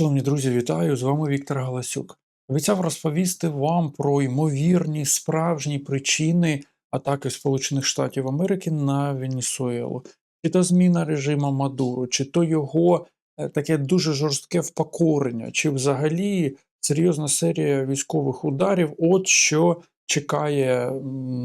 Шановні друзі, вітаю! З вами Віктор Галасюк. Обіцяв розповісти вам про ймовірні справжні причини атаки Сполучених Штатів Америки на Венесуелу. Чи то зміна режиму Мадуру, чи то його е, таке дуже жорстке впокорення, чи взагалі серйозна серія військових ударів. От що чекає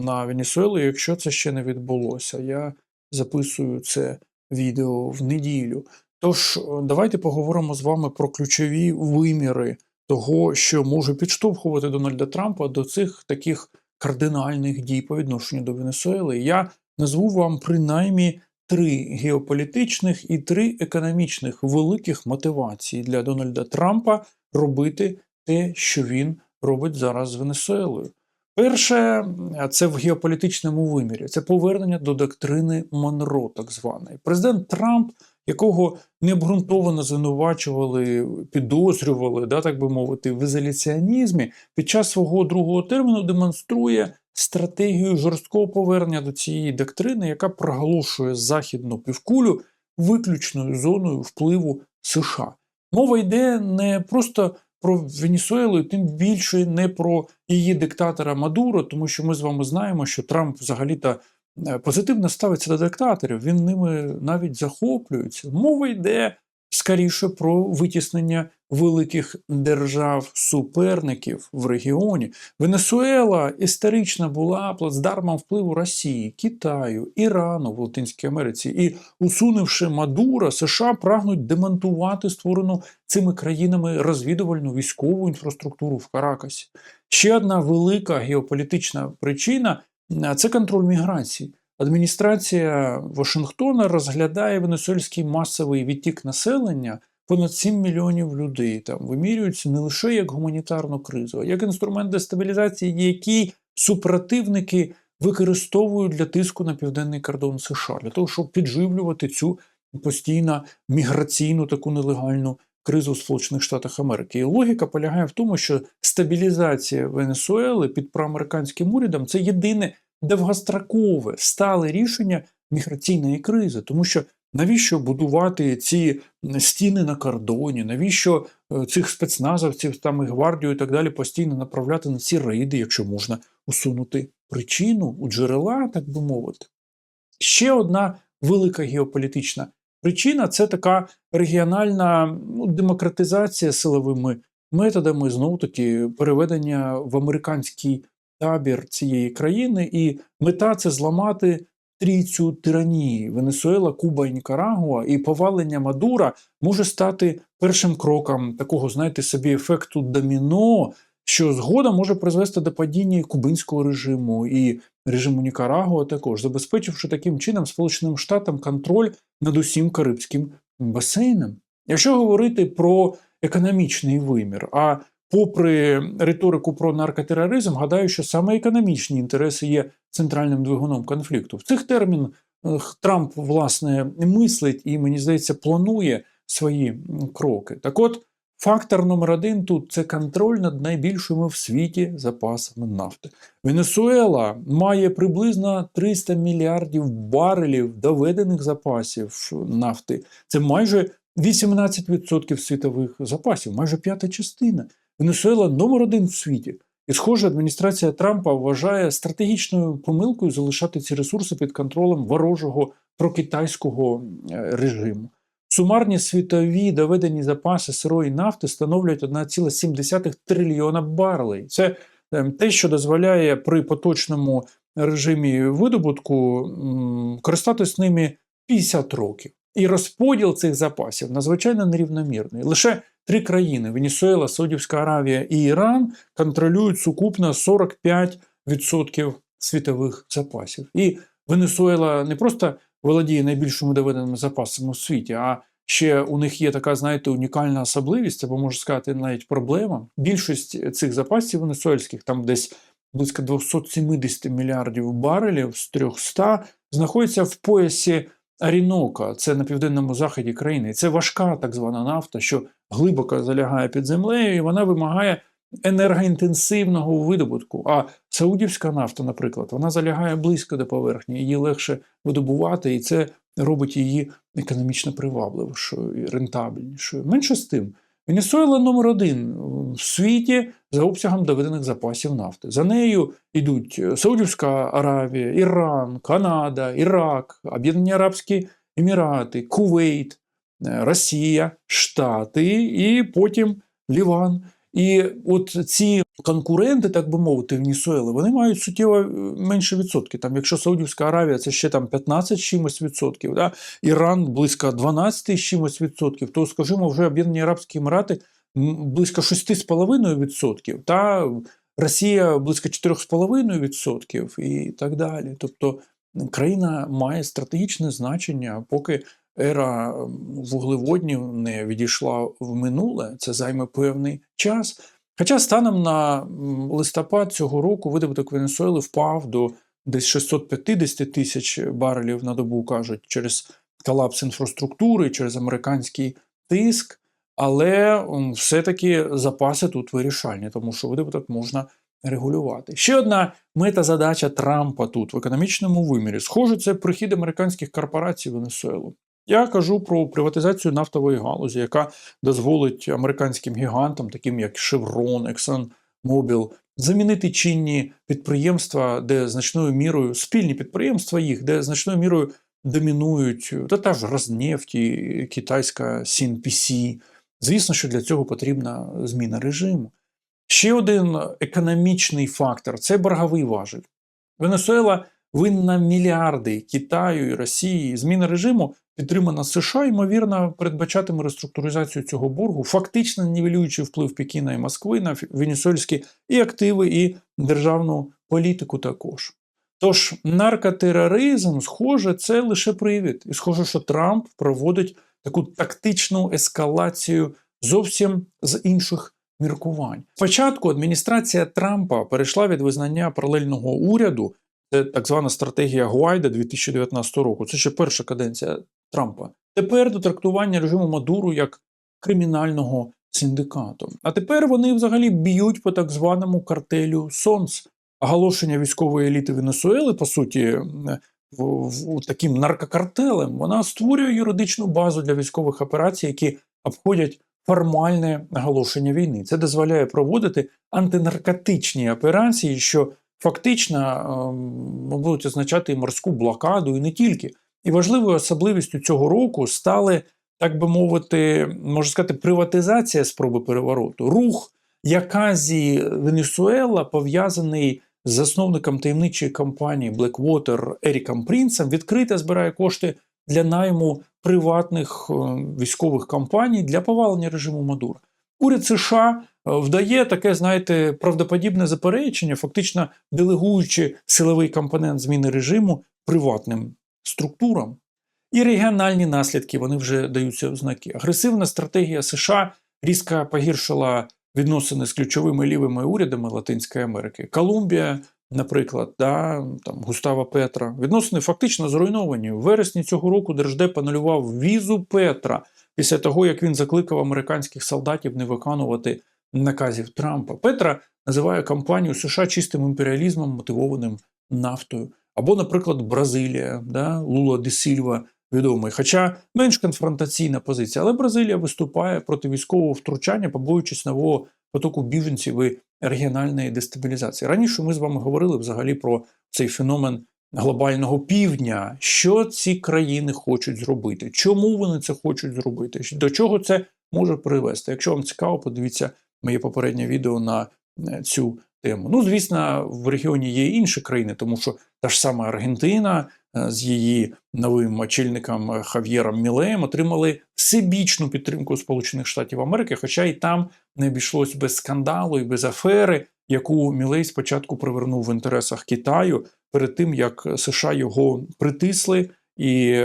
на Венесуелу, якщо це ще не відбулося. Я записую це відео в неділю. Тож, е, давайте поговоримо з вами про ключові виміри того, що може підштовхувати Дональда Трампа до цих таких кардинальних дій по відношенню до Венесуели. Я назву вам принаймні три геополітичних і три економічних великих мотивації для Дональда Трампа робити те, що він робить зараз з Венесуелою. Перше, це в геополітичному вимірі, це повернення до доктрини Монро, так званої. Президент Трамп, якого необґрунтовано звинувачували, підозрювали, да, так би мовити, в ізоляціонізмі, під час свого другого терміну демонструє стратегію жорсткого повернення до цієї доктрини, яка проголошує західну півкулю виключною зоною впливу США. Мова йде не просто про Венесуелу, тим більше не про її диктатора Мадуро, тому що ми з вами знаємо, що Трамп взагалі-то позитивно ставиться до диктаторів, він ними навіть захоплюється. Мова йде скоріше про витіснення великих держав-суперників в регіоні. Венесуела історично була плацдармом впливу Росії, Китаю, Ірану в Латинській Америці, і, усунувши Мадура, США прагнуть демонтувати створену цими країнами розвідувальну військову інфраструктуру в Каракасі. Ще одна велика геополітична причина це контроль міграції. Адміністрація Вашингтона розглядає венесуельський масовий відтік населення понад 7 мільйонів людей. Там вимірюються не лише як гуманітарну кризу, а як інструмент дестабілізації, який супротивники використовують для тиску на південний кордон США, для того, щоб підживлювати цю постійно міграційну таку нелегальну кризу в Сполучених Штатах Америки. І логіка полягає в тому, що стабілізація Венесуели під проамериканським урядом це єдине довгострокове стале рішення міграційної кризи, тому що навіщо будувати ці стіни на кордоні, навіщо е, цих спецназовців там і гвардію і так далі постійно направляти на ці рейди, якщо можна усунути причину у джерела, так би мовити. Ще одна велика геополітична причина це така регіональна ну, демократизація силовими методами, знову таки переведення в американський табір цієї країни, і мета це зламати трійцю тиранії. Венесуела, Куба і Нікарагуа, і повалення Мадура може стати першим кроком такого, знаєте, собі ефекту доміно, що згодом може призвести до падіння кубинського режиму і режиму Нікарагуа також, забезпечивши таким чином Сполученим Штатам контроль над усім Карибським басейном. Якщо говорити про економічний вимір, а попри риторику про наркотероризм, гадаю, що саме економічні інтереси є центральним двигуном конфлікту. В цих термінах Трамп власне мислить і, мені здається, планує свої кроки. Так от. Фактор номер один тут це контроль над найбільшими в світі запасами нафти. Венесуела має приблизно 300 мільярдів барелів доведених запасів нафти. Це майже 18% світових запасів, майже п'ята частина. Венесуела номер один в світі. І, схоже, адміністрація Трампа вважає стратегічною помилкою залишати ці ресурси під контролем ворожого прокитайського е, режиму. Сумарні світові доведені запаси сирої нафти становлять 1,7 трильйона барелей. Це ем, те, що дозволяє при поточному режимі видобутку користатись ними 50 років. І розподіл цих запасів надзвичайно нерівномірний. Лише три країни: Венесуела, Саудівська Аравія і Іран контролюють сукупно 45% світових запасів. І Венесуела не просто володіє найбільшими доведеними запасами у світі, а ще у них є така, знаєте, унікальна особливість, або можна сказати, навіть проблема. Більшість цих запасів венесуельських, там десь близько 270 мільярдів барелів з 300, знаходяться в поясі Арінока, це на південному заході країни. Це важка так звана нафта, що глибоко залягає під землею, і вона вимагає енергоінтенсивного видобутку. А саудівська нафта, наприклад, вона залягає близько до поверхні, її легше видобувати, і це робить її економічно привабливішою і рентабельнішою. Менше з тим, Венесуела номер один в світі за обсягом доведених запасів нафти. За нею йдуть Саудівська Аравія, Іран, Канада, Ірак, Об'єднані Арабські Емірати, Кувейт, е, Росія, Штати і потім Ліван. І от ці конкуренти, так би мовити, Венесуели, вони мають суттєво е, менше відсотки. Там, якщо Саудівська Аравія це ще там 15 чимось відсотків, да? Іран близько 12 чимось відсотків, то, скажімо, вже Об'єднані Арабські Емірати близько 6,5 відсотків, та Росія близько 4,5 відсотків і так далі. Тобто країна має стратегічне значення, поки ера вуглеводнів не відійшла в минуле, це займе певний час. Хоча станом на листопад цього року видобуток Венесуели впав до десь 650 тисяч барелів на добу, кажуть, через колапс інфраструктури, через американський тиск. Але все-таки запаси тут вирішальні, тому що видобуток можна регулювати. Ще одна мета-задача Трампа тут в економічному вимірі. Схоже, це прихід американських корпорацій в Венесуелу. Я кажу про приватизацію нафтової галузі, яка дозволить американським гігантам, таким як Chevron, ExxonMobil, замінити чинні підприємства, де значною мірою спільні підприємства їх, де значною мірою домінують та та ж Рознефть, і китайська CNPC. Звісно, що для цього потрібна зміна режиму. Ще один економічний фактор це борговий важіль. Венесуела винна мільярди Китаю і Росії. Зміна режиму підтримана США, ймовірно, передбачатиме реструктуризацію цього боргу, фактично нівелюючи вплив Пекіна і Москви на венесуельські і активи, і державну політику також. Тож наркотероризм, схоже, це лише привід. І схоже, що Трамп проводить таку тактичну ескалацію зовсім з інших міркувань. Спочатку адміністрація Трампа перейшла від визнання паралельного уряду, це так звана стратегія Гуайда 2019 року. Це ще перша каденція Трампа. Тепер до трактування режиму Мадуру як кримінального синдикату. А тепер вони взагалі б'ють по так званому картелю Сонц. Оголошення військової еліти Венесуели, по суті, в, в, таким наркокартелем, вона створює юридичну базу для військових операцій, які обходять формальне оголошення війни. Це дозволяє проводити антинаркотичні операції, що фактично ем, будуть означати і морську блокаду, і не тільки. І важливою особливістю цього року стали, так би мовити, можна сказати, приватизація спроби перевороту. Рух Яказі Венесуела пов'язаний з засновником таємничої компанії Blackwater Еріком Принцем, відкрито збирає кошти для найму приватних е, військових компаній для повалення режиму Мадура. Уряд США е, вдає таке, знаєте, правдоподібне заперечення, фактично делегуючи силовий компонент зміни режиму приватним структурам. І регіональні наслідки вони вже даються в знаки. Агресивна стратегія США різко погіршила відносини з ключовими лівими урядами Латинської Америки. Колумбія, наприклад, да, там Густава Петра. Відносини фактично зруйновані. В вересні цього року Держдеп анулював візу Петра після того, як він закликав американських солдатів не виконувати наказів Трампа. Петра називає кампанію США чистим імперіалізмом, мотивованим нафтою. Або, наприклад, Бразилія, да, Лула де Сільва відомий. Хоча менш конфронтаційна позиція, але Бразилія виступає проти військового втручання, побоюючись нового потоку біженців і регіональної дестабілізації. Раніше ми з вами говорили взагалі про цей феномен глобального півдня. Що ці країни хочуть зробити? Чому вони це хочуть зробити? До чого це може привести? Якщо вам цікаво, подивіться моє попереднє відео на е, цю тему. Ну, звісно, в регіоні є інші країни, тому що та ж сама Аргентина е, з її новим очільником е, Хав'єром Мілеєм отримали всебічну підтримку Сполучених Штатів Америки, хоча і там не обійшлось без скандалу і без афери, яку Мілей спочатку привернув в інтересах Китаю перед тим, як США його притисли. І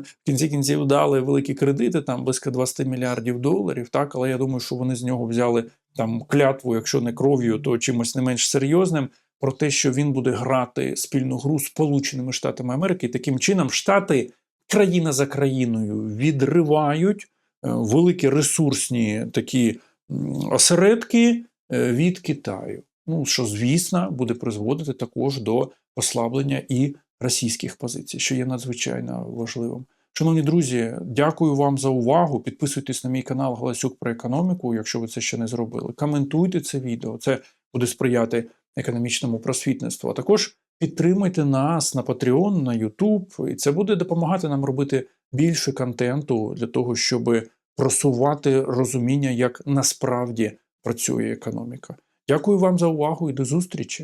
в кінці кінців дали великі кредити, там близько 20 мільярдів доларів. Так, але я думаю, що вони з нього взяли там клятву, якщо не кров'ю, то чимось не менш серйозним. Про те, що він буде грати спільну гру з Сполученими Штатами Америки, таким чином Штати країна за країною відривають е, великі ресурсні такі осередки е, від Китаю. Ну що звісно буде призводити також до послаблення і російських позицій, що є надзвичайно важливим. Шановні друзі, дякую вам за увагу. Підписуйтесь на мій канал Галасюк про економіку, якщо ви це ще не зробили. Коментуйте це відео. Це буде сприяти економічному просвітництву. А також підтримуйте нас на Patreon, на YouTube, і це буде допомагати нам робити більше контенту для того, щоб просувати розуміння, як насправді працює економіка. Дякую вам за увагу і до зустрічі!